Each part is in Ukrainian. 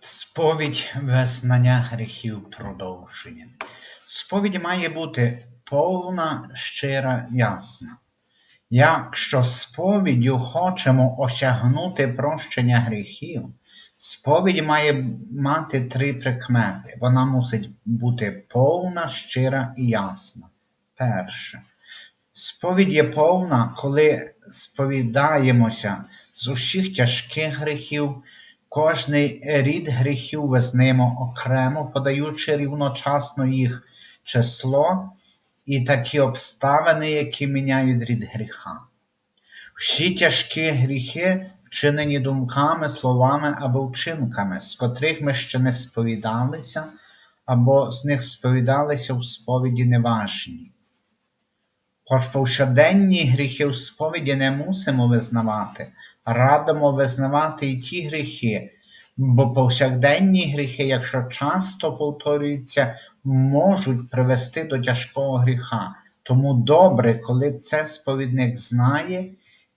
Сповідь визнання гріхів продовження. Сповідь має бути повна, щира, ясна. Якщо сповіддю хочемо осягнути прощення гріхів, сповідь має мати три прикмети. Вона мусить бути повна, щира і ясна. Перше. Сповідь є повна, коли сповідаємося з усіх тяжких гріхів, кожний рід гріхів визнаємо окремо, подаючи рівночасно їх число і такі обставини, які міняють рід гріха. Всі тяжкі гріхи, вчинені думками, словами або вчинками, з котрих ми ще не сповідалися, або з них сповідалися в сповіді неважні. Хоч повсякденні гріхи в сповіді не мусимо визнавати, радимо визнавати і ті гріхи, бо повсякденні гріхи, якщо часто повторюються, можуть привести до тяжкого гріха. Тому добре, коли це сповідник знає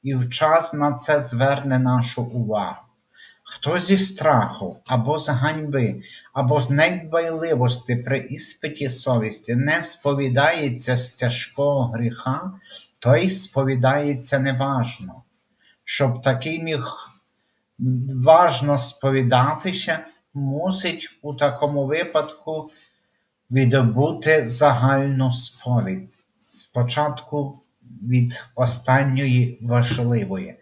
і вчас на це зверне нашу увагу. Хто зі страху або з ганьби, або з недбайливості при іспиті совісті не сповідається з тяжкого гріха, той сповідається неважно. Щоб такий міг важно сповідатися, мусить у такому випадку відбути загальну сповідь. Спочатку від останньої важливої.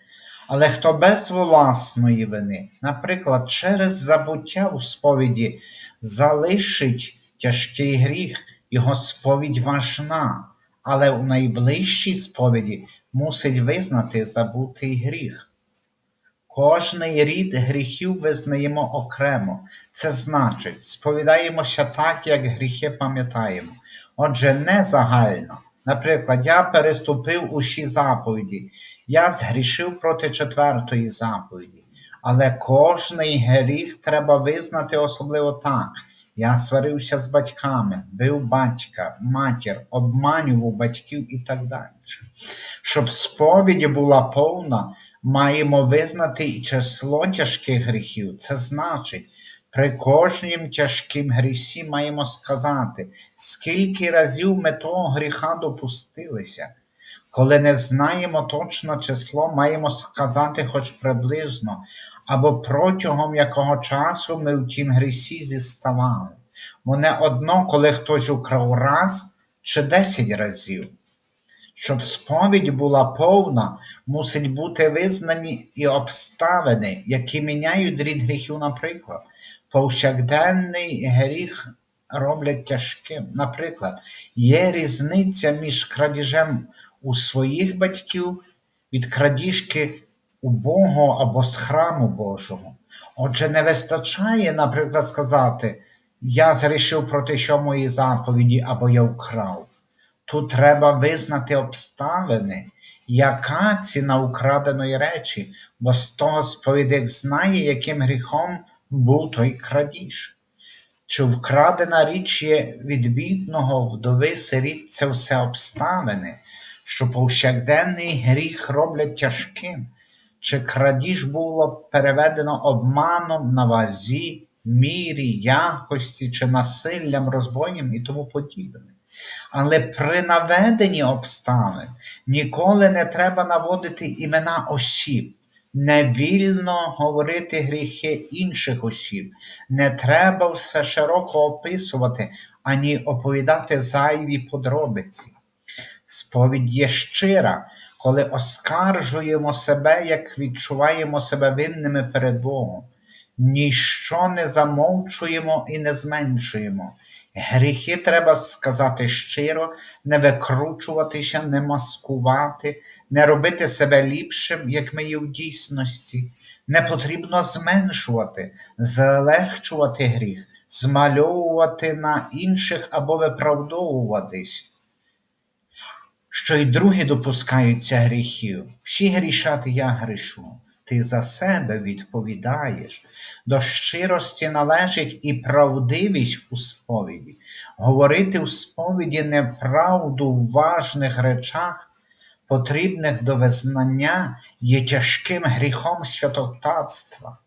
Але хто без власної вини, наприклад, через забуття у сповіді залишить тяжкий гріх, його сповідь важна, але у найближчій сповіді мусить визнати забутий гріх. Кожний рід гріхів визнаємо окремо, це значить, сповідаємося так, як гріхи пам'ятаємо. Отже, не загально. Наприклад, я переступив усі заповіді, я згрішив проти четвертої заповіді, але кожний гріх треба визнати особливо так. Я сварився з батьками, бив батька, матір, обманював батьків і так далі. Щоб сповідь була повна, маємо визнати і число тяжких гріхів. Це значить, при кожнім тяжким грісі маємо сказати, скільки разів ми того гріха допустилися. Коли не знаємо точно число, маємо сказати хоч приблизно, або протягом якого часу ми в тім грісі зіставали. Бо не одно, коли хтось украв раз чи десять разів. Щоб сповідь була повна, мусить бути визнані і обставини, які міняють рід гріхів, наприклад. Повсякденний гріх роблять тяжким. Наприклад, є різниця між крадіжем у своїх батьків від крадіжки у Бога або з храму Божого. Отже, не вистачає, наприклад, сказати, я зрішив проти сьомої заповіді або я вкрав. Тут треба визнати обставини, яка ціна украденої речі, бо з того сповідник знає, яким гріхом був той крадіж. Чи вкрадена річ є від бідного вдови сиріт це все обставини, що повсякденний гріх роблять тяжким, чи крадіж було переведено обманом на вазі, мірі, якості, чи насиллям, розбоєм і тому подібне. Але при наведенні обставин ніколи не треба наводити імена осіб, не вільно говорити гріхи інших осіб, не треба все широко описувати, ані оповідати зайві подробиці. Сповідь є щира, коли оскаржуємо себе, як відчуваємо себе винними перед Богом. Ніщо не замовчуємо і не зменшуємо. Гріхи треба сказати щиро, не викручуватися, не маскувати, не робити себе ліпшим, як ми є в дійсності. Не потрібно зменшувати, злегчувати гріх, змальовувати на інших або виправдовуватись. Що й другі допускаються гріхів. Всі грішати я грішу. Ти за себе відповідаєш. До щирості належить і правдивість у сповіді. Говорити у сповіді неправду в важних речах, потрібних до визнання, є тяжким гріхом святотатства.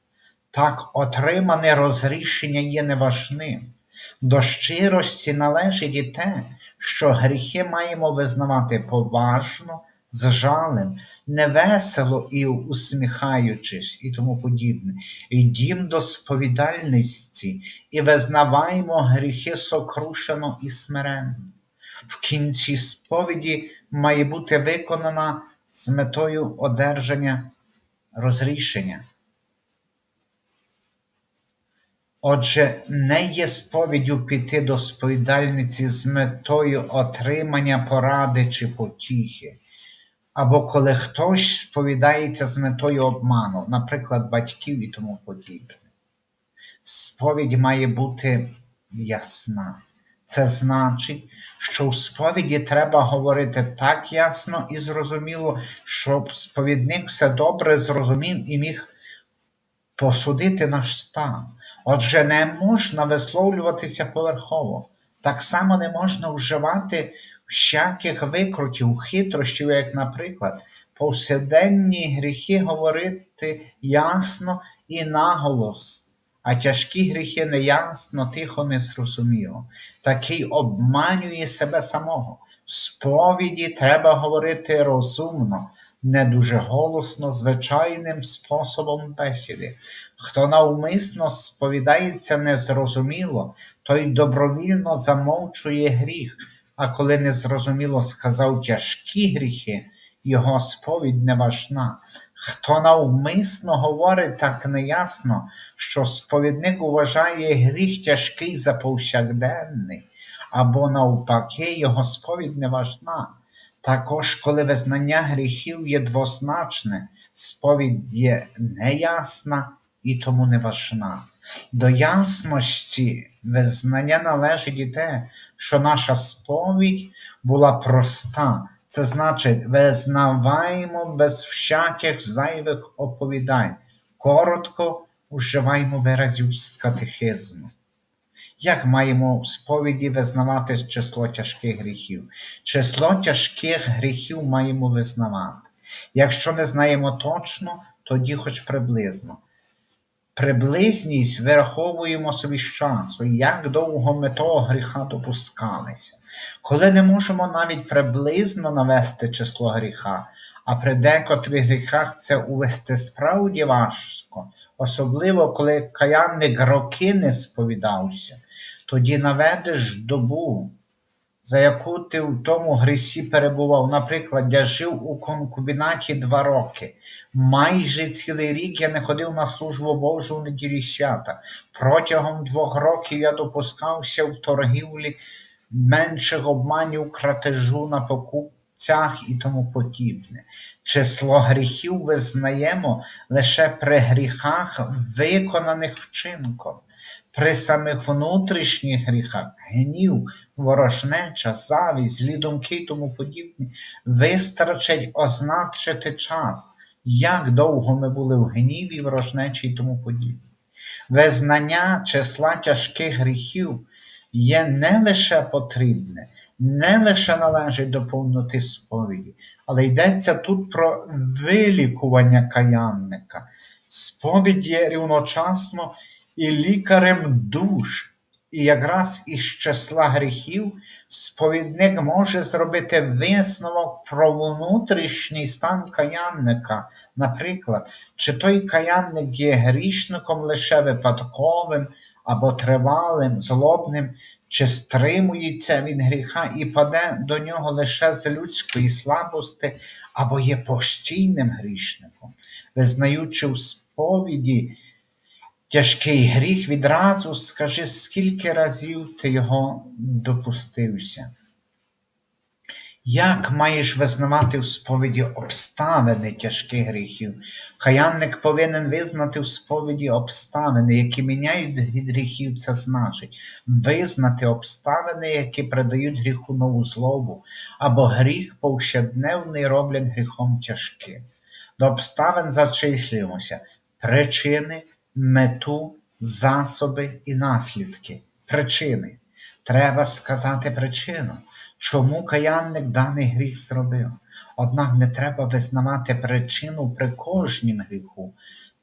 Так отримане розрішення є неважним. До щирості належить і те, що гріхи маємо визнавати поважно, з жалем, невесело і усміхаючись, і тому подібне. Йдім до сповідальності і визнаваємо гріхи сокрушено і смиренно. В кінці сповіді має бути виконана з метою одержання розрішення. Отже, не є сповіддю піти до сповідальниці з метою отримання поради чи потіхи, або коли хтось сповідається з метою обману, наприклад, батьків і тому подібне. Сповідь має бути ясна. Це значить, що у сповіді треба говорити так ясно і зрозуміло, щоб сповідник все добре зрозумів і міг посудити наш стан. Отже, не можна висловлюватися поверхово. Так само не можна вживати всяких викрутів, хитрощів, як, наприклад, повсякденні гріхи говорити ясно і наголос, а тяжкі гріхи неясно, тихо, незрозуміло. Такий обманює себе самого. В сповіді треба говорити розумно, не дуже голосно, звичайним способом бесіди. Хто навмисно сповідається незрозуміло, той добровільно замовчує гріх, а коли незрозуміло сказав тяжкі гріхи, його сповідь не важна. Хто навмисно говорить так неясно, що сповідник вважає гріх тяжкий за повсякденний, або навпаки, його сповідь не важна. Також, коли визнання гріхів є двозначне, сповідь є неясна і тому не важна. До ясності визнання належить і те, що наша сповідь була проста. Це значить, визнаваємо без всяких зайвих оповідань, коротко вживаємо виразів з катехизму. Як маємо в сповіді визнавати число тяжких гріхів? Число тяжких гріхів маємо визнавати. Якщо не знаємо точно, тоді хоч приблизно. Приблизність вираховуємо собі з часу, як довго ми того гріха допускалися. Коли не можемо навіть приблизно навести число гріха, а при декотрих гріхах це увести справді важко, особливо коли каянник роки не сповідався, тоді наведеш добу, за яку ти в тому грісі перебував. Наприклад, я жив у конкубінаті два роки. Майже цілий рік я не ходив на службу Божу в неділі свята. Протягом двох років я допускався в торгівлі менших обманів, кратежу на покупцях і тому подібне. Число гріхів визнаємо лише при гріхах, виконаних вчинком. При самих внутрішніх гріхах, гнів, ворожнеча, завість, злі думки і тому подібне, вистачить означити час, як довго ми були в гніві, ворожнечі і тому подібне. Визнання числа тяжких гріхів є не лише потрібне, не лише належить до повноти сповіді, але йдеться тут про вилікування каянника. Сповідь є рівночасно і лікарем душ. І якраз із числа гріхів сповідник може зробити висновок про внутрішній стан каянника. Наприклад, чи той каянник є грішником лише випадковим або тривалим, злобним, чи стримується від гріха і паде до нього лише з людської слабости, або є постійним грішником, визнаючи в сповіді. Тяжкий гріх відразу скажи, скільки разів ти його допустився. Як маєш визнавати в сповіді обставини тяжких гріхів? Каянник повинен визнати в сповіді обставини, які міняють гріхів, це значить визнати обставини, які придають гріху нову злобу, або гріх повщадневний роблять гріхом тяжким. До обставин зачислюємося причини мету, засоби і наслідки. Причини. Треба сказати причину, чому каянник даний гріх зробив. Однак не треба визнавати причину при кожнім гріху.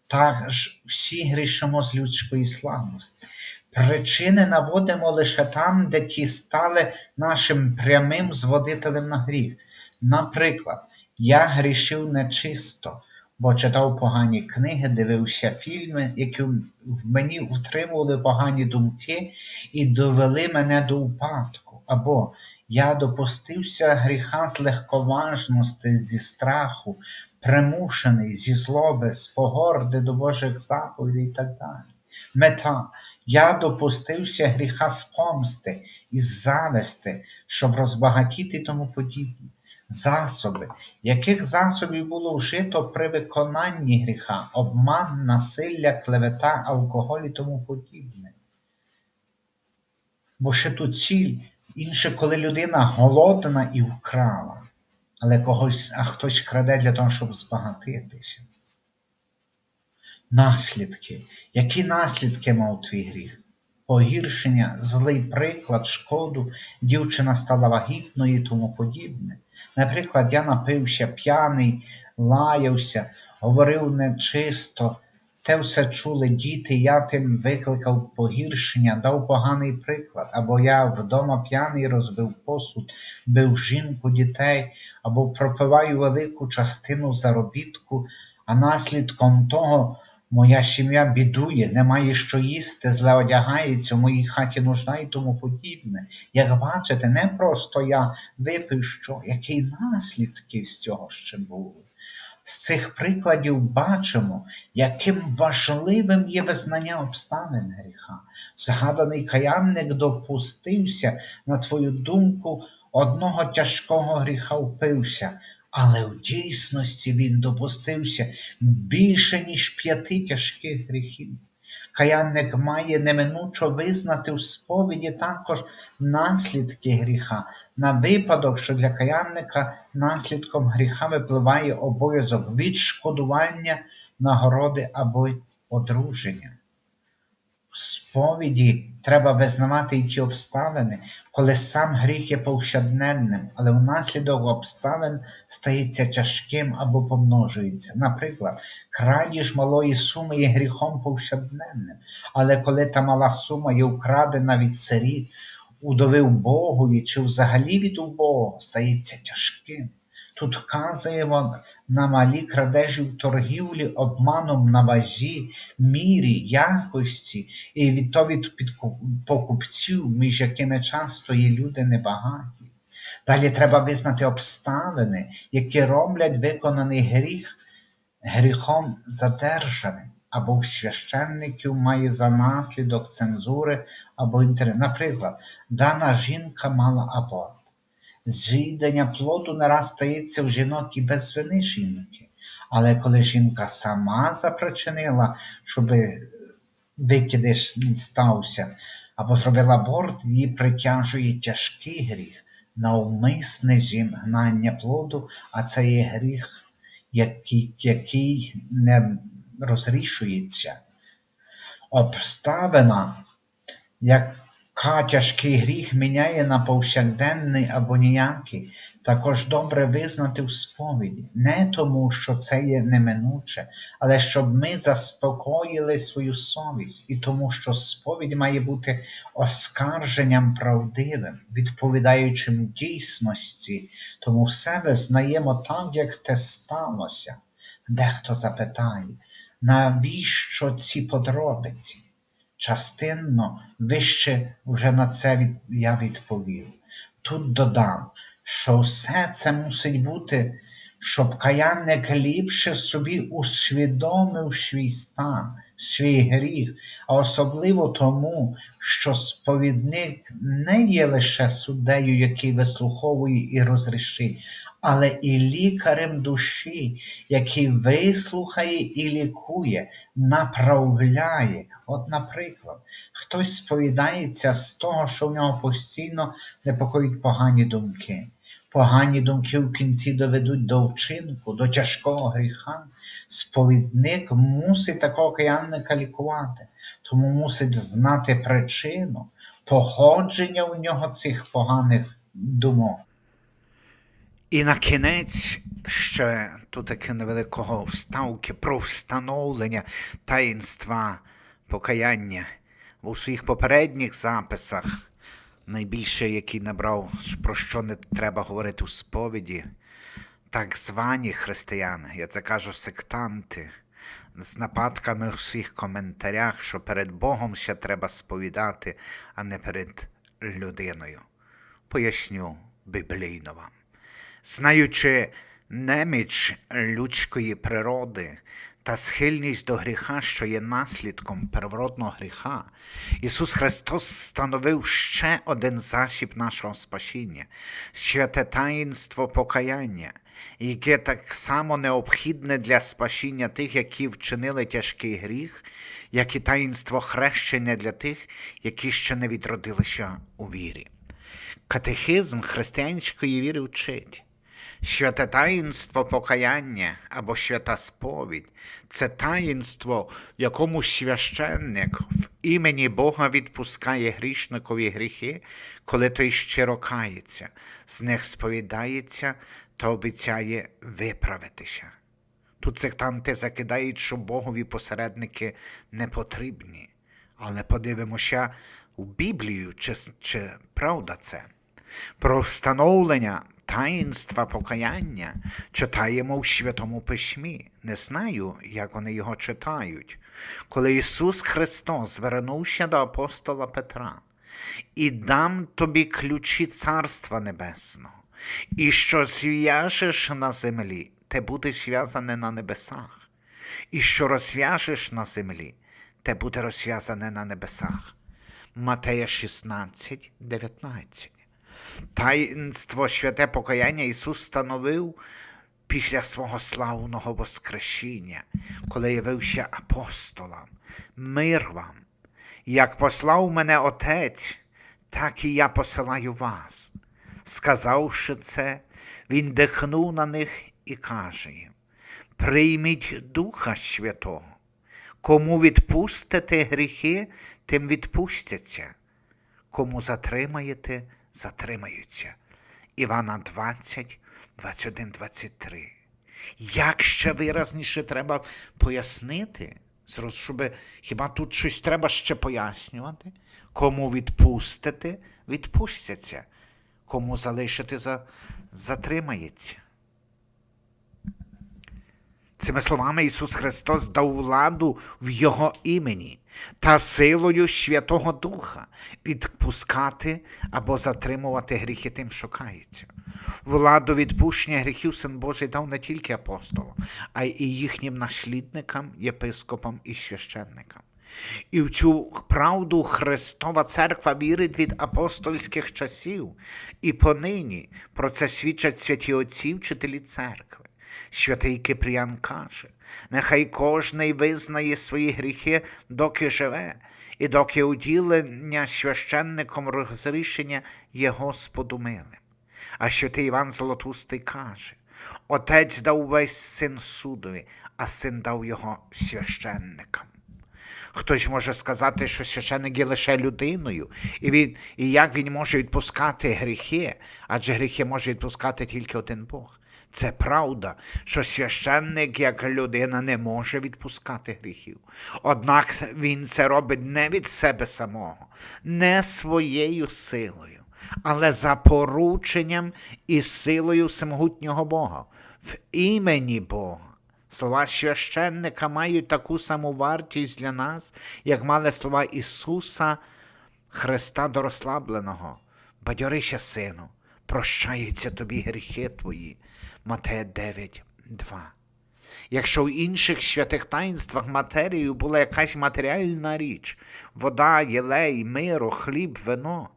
Так ж всі грішимо з людської слабості. Причини наводимо лише там, де ті стали нашим прямим зводителем на гріх. Наприклад, я грішив нечисто, бо читав погані книги, дивився фільми, які в мені втримували погані думки і довели мене до упадку. Або я допустився гріха з легковажності, зі страху, примушений, зі злоби, з погорди до Божих заповідей і так далі. Мета. Я допустився гріха з помсти і зависти, щоб розбагатіти тому подібне. Засоби, яких засобів було вжито при виконанні гріха, обман, насилля, клевета, алкоголь і тому подібне. Бо ще тут ціль інше, коли людина голодна і вкрала, але когось, а хтось краде для того, щоб збагатитися. Наслідки. Які наслідки мав твій гріх? Погіршення, злий приклад, шкоду, дівчина стала вагітною і тому подібне. Наприклад, я напився п'яний, лаявся, говорив нечисто, те все чули діти, я тим викликав погіршення, дав поганий приклад, або я вдома п'яний розбив посуд, бив жінку, дітей, або пропиваю велику частину заробітку, а наслідком того. Моя сім'я бідує, не має що їсти, зле одягається, в моїй хаті нужда і тому подібне. Як бачите, не просто я випив що, які наслідки з цього ще були. З цих прикладів бачимо, яким важливим є визнання обставин гріха. Згаданий каянник допустився, на твою думку, одного тяжкого гріха впився, але в дійсності він допустився більше, ніж п'яти тяжких гріхів. Каянник має неминучо визнати в сповіді також наслідки гріха, на випадок, що для каянника наслідком гріха випливає обов'язок відшкодування, нагороди або одруження. В сповіді треба визнавати й ті обставини, коли сам гріх є повсядненним, але внаслідок обставин стається тяжким або помножується. Наприклад, крадіж малої суми є гріхом повсядненним, але коли та мала сума є украдена від сиріт, удови Богові чи взагалі від убого, стається тяжким. Тут вказуємо на малі крадежі в торгівлі обманом на вазі, мірі, якості і від то від покупців, між якими часто є люди небагаті. Далі треба визнати обставини, які роблять виконаний гріх гріхом задержаним, або у священників має за наслідок цензури або інтерес. Наприклад, дана жінка мала аборт. З'їдення плоду не раз стається в жінок і без вини жінки. Але коли жінка сама запричинила, щоб викидиш стався, або зробила аборт, її притяжує тяжкий гріх, навмисне зігнання плоду, а це є гріх, який, який не розрішується. Обставина, як тяжкий гріх міняє на повсякденний або ніякий, також добре визнати в сповіді, не тому, що це є неминуче, але щоб ми заспокоїли свою совість, і тому, що сповідь має бути оскарженням правдивим, відповідаючим дійсності, тому все визнаємо так, як те сталося. Дехто запитає, навіщо ці подробиці? Частинно вище вже на це від, я відповів. Тут додам, що все це мусить бути, щоб каянник ліпше собі усвідомив свій стан, свій гріх, а особливо тому, що сповідник не є лише суддею, який вислуховує і розрішить, але і лікарем душі, який вислухає і лікує, направляє. От, наприклад, хтось сповідається з того, що в нього постійно непокоїть погані думки. Погані думки в кінці доведуть до вчинку, до тяжкого гріха. Сповідник мусить такого каянника лікувати, тому мусить знати причину, походження у нього цих поганих думок. І на кінець ще тут таке невеликого вставки про встановлення таїнства покаяння. У своїх попередніх записах, найбільше, який набрав, про що не треба говорити у сповіді, так звані християни, я це кажу сектанти, з нападками у своїх коментарях, що перед Богом ще треба сповідати, а не перед людиною. Поясню біблійно вам. Знаючи неміч людської природи та схильність до гріха, що є наслідком первородного гріха, Ісус Христос становив ще один засіб нашого спасіння святе таїнство покаяння, яке так само необхідне для спасіння тих, які вчинили тяжкий гріх, як і таїнство хрещення для тих, які ще не відродилися у вірі. Катехизм християнської віри вчить. Святе таїнство покаяння або свята сповідь це таїнство, в якому священник в імені Бога відпускає грішникові гріхи, коли той щиро кається, з них сповідається та обіцяє виправитися. Тут сектанти закидають, що Богові посередники не потрібні. Але подивимося у Біблію, чи, чи правда це. Про встановлення таїнства покаяння читаємо в Святому Письмі. Не знаю, як вони його читають. Коли Ісус Христос звернувся до апостола Петра, і дам тобі ключі Царства Небесного, і що зв'яжеш на землі, те буде зв'язане на небесах, і що розв'яжеш на землі, те буде розв'язане на небесах. Матея 16, 19. Таїнство святе покаяння Ісус становив після свого славного Воскресіння, коли явився апостолам. Мир вам, як послав мене Отець, так і я посилаю вас. Сказавши це, Він дихнув на них і каже їм: Прийміть Духа Святого. Кому відпустите гріхи, тим відпустяться. Кому затримаєте, затримаються. Івана 20, 21, 23. Як ще виразніше треба пояснити? Щоб хіба тут щось треба ще пояснювати? Кому відпустити, відпустяться. Кому залишити, за... затримається. Цими словами Ісус Христос дав владу в Його імені та силою Святого Духа відпускати або затримувати гріхи тим, що кається. Владу відпущення гріхів Син Божий дав не тільки апостолам, а й їхнім наслідникам, єпископам і священникам. І в цю правду Христова Церква вірить від апостольських часів, і понині про це свідчать святі отці, вчителі церкви. Святий Кипріян каже, нехай кожний визнає свої гріхи, доки живе, і доки уділення священником розрішення є Господу милим. А святий Іван Золотустий каже, Отець дав весь син судові, а син дав його священникам. Хтось може сказати, що священник є лише людиною, і, він, і як він може відпускати гріхи, адже гріхи може відпускати тільки один Бог. Це правда, що священник, як людина, не може відпускати гріхів. Однак він це робить не від себе самого, не своєю силою, але за порученням і силою всемогутнього Бога, в імені Бога. Слова священника мають таку саму вартість для нас, як мали слова Ісуса, Христа до розслабленого. Бадьорися, сину, прощаються тобі гріхи твої. Матея 9, 2. Якщо в інших святих таїнствах матерією була якась матеріальна річ, вода, єлей, миро, хліб, вино,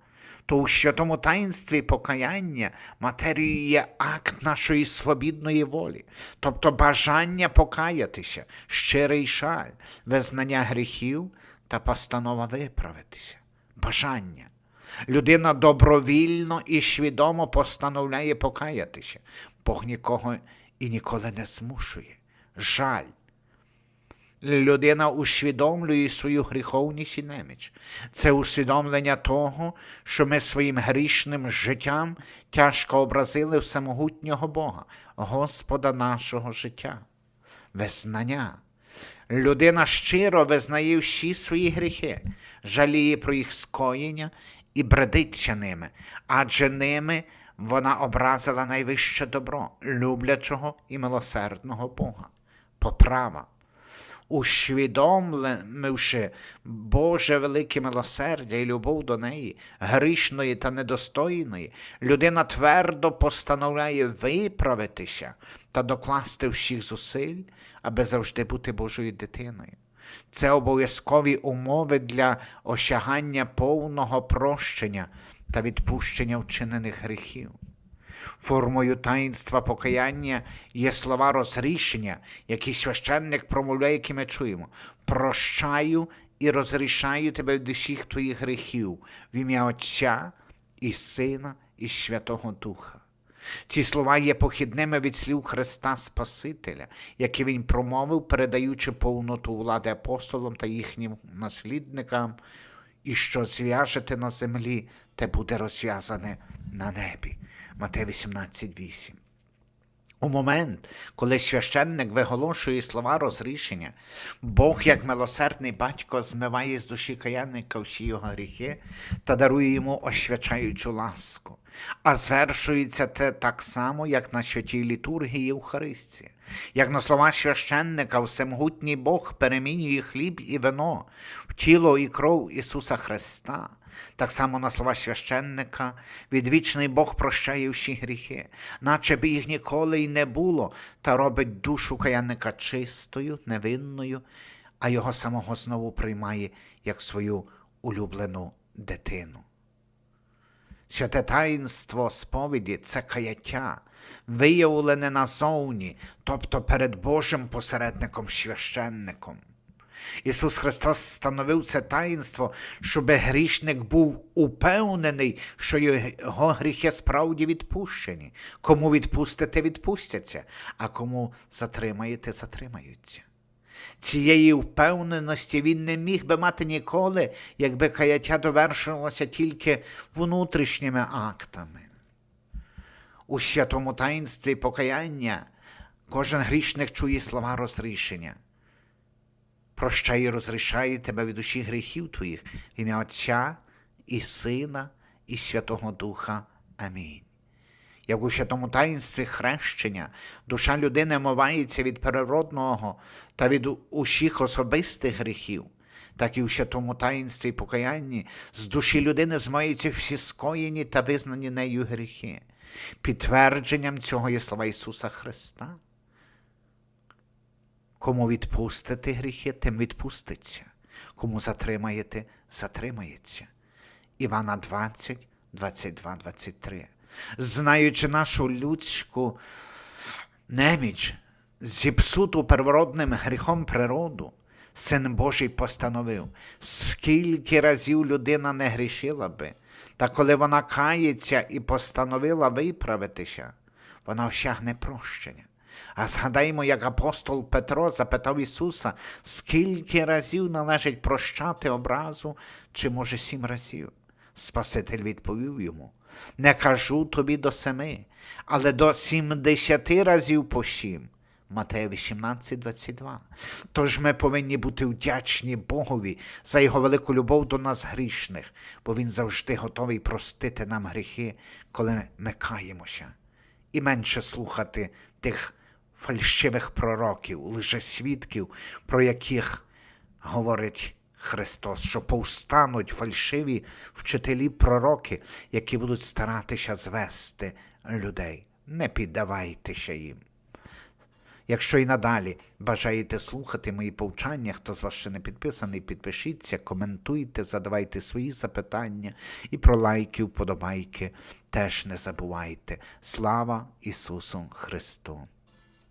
то у святому таїнстві покаяння матерією є акт нашої свобідної волі, тобто бажання покаятися, щирий шаль, визнання гріхів та постанова виправитися. Бажання. Людина добровільно і свідомо постановляє покаятися. Бог нікого і ніколи не змушує. Жаль. людина усвідомлює свою гріховність і неміч. Це усвідомлення того, що ми своїм грішним життям тяжко образили всемогутнього Бога, Господа нашого життя. Визнання. Людина щиро визнає всі свої гріхи, жаліє про їх скоєння і бредиться ними, адже ними вона образила найвище добро, люблячого і милосердного Бога. Поправа. Усвідомивши Боже велике милосердя і любов до неї, грішної та недостойної, людина твердо постановляє виправитися та докласти всіх зусиль, аби завжди бути Божою дитиною. Це обов'язкові умови для осягання повного прощення та відпущення вчинених гріхів. Формою таїнства покаяння є слова розрішення, які священник промовляє, які ми чуємо. Прощаю і розрішаю тебе від усіх твоїх гріхів в ім'я Отця і Сина і Святого Духа. Ці слова є похідними від слів Христа Спасителя, які Він промовив, передаючи повноту влади апостолам та їхнім наслідникам, і що зв'яжете на землі, те буде розв'язане на небі. Матей 18.8. У момент, коли священник виголошує слова розрішення, Бог, як милосердний батько, змиває з душі каянника всі його гріхи та дарує йому освячаючу ласку. А звершується це так само, як на святій літургії Євхаристії. Як на слова священника, всемогутній Бог перемінює хліб і вино в тіло і кров Ісуса Христа. Так само на слова священника відвічний Бог прощає всі гріхи, наче би їх ніколи й не було, та робить душу каянника чистою, невинною, а його самого знову приймає як свою улюблену дитину. Святе таїнство сповіді це каяття, виявлене назовні, тобто перед Божим посередником священником. Ісус Христос становив це таїнство, щоб грішник був упевнений, що його гріхи справді відпущені. Кому відпустите, відпустяться, а кому затримаєте, затримаються. Цієї впевненості він не міг би мати ніколи, якби каяття довершувалося тільки внутрішніми актами. У святому таїнстві покаяння кожен грішник чує слова розрішення. Прощай і розрішає тебе від усіх гріхів твоїх в ім'я Отця і Сина, і Святого Духа. Амінь. Як у святому таїнстві хрещення, душа людини мовається від природного та від усіх особистих гріхів, так і у святому таїнстві покаянні з душі людини змаються всі скоєні та визнані нею гріхи. Підтвердженням цього є слова Ісуса Христа. Кому відпустите гріхи, тим відпуститься. Кому затримаєте, затримається. Івана 20, 22, 23. Знаючи нашу людську неміч, зіпсуту первородним гріхом природу, Син Божий постановив, скільки разів людина не грішила би, та коли вона кається і постановила виправитися, вона осягне прощення. А згадаймо, як апостол Петро запитав Ісуса, скільки разів належить прощати образу, чи може сім разів. Спаситель відповів йому: Не кажу тобі до семи, але до сімдесяти разів по сім. Матея 18, 22. Тож ми повинні бути вдячні Богові за Його велику любов до нас грішних, бо Він завжди готовий простити нам гріхи, коли ми каємося, і менше слухати тих фальшивих пророків, лжесвідків, про яких говорить Христос, що повстануть фальшиві вчителі пророки, які будуть старатися звести людей. Не піддавайтеся їм. Якщо і надалі бажаєте слухати мої повчання, хто з вас ще не підписаний, підпишіться, коментуйте, задавайте свої запитання і про лайки, вподобайки теж не забувайте. Слава Ісусу Христу!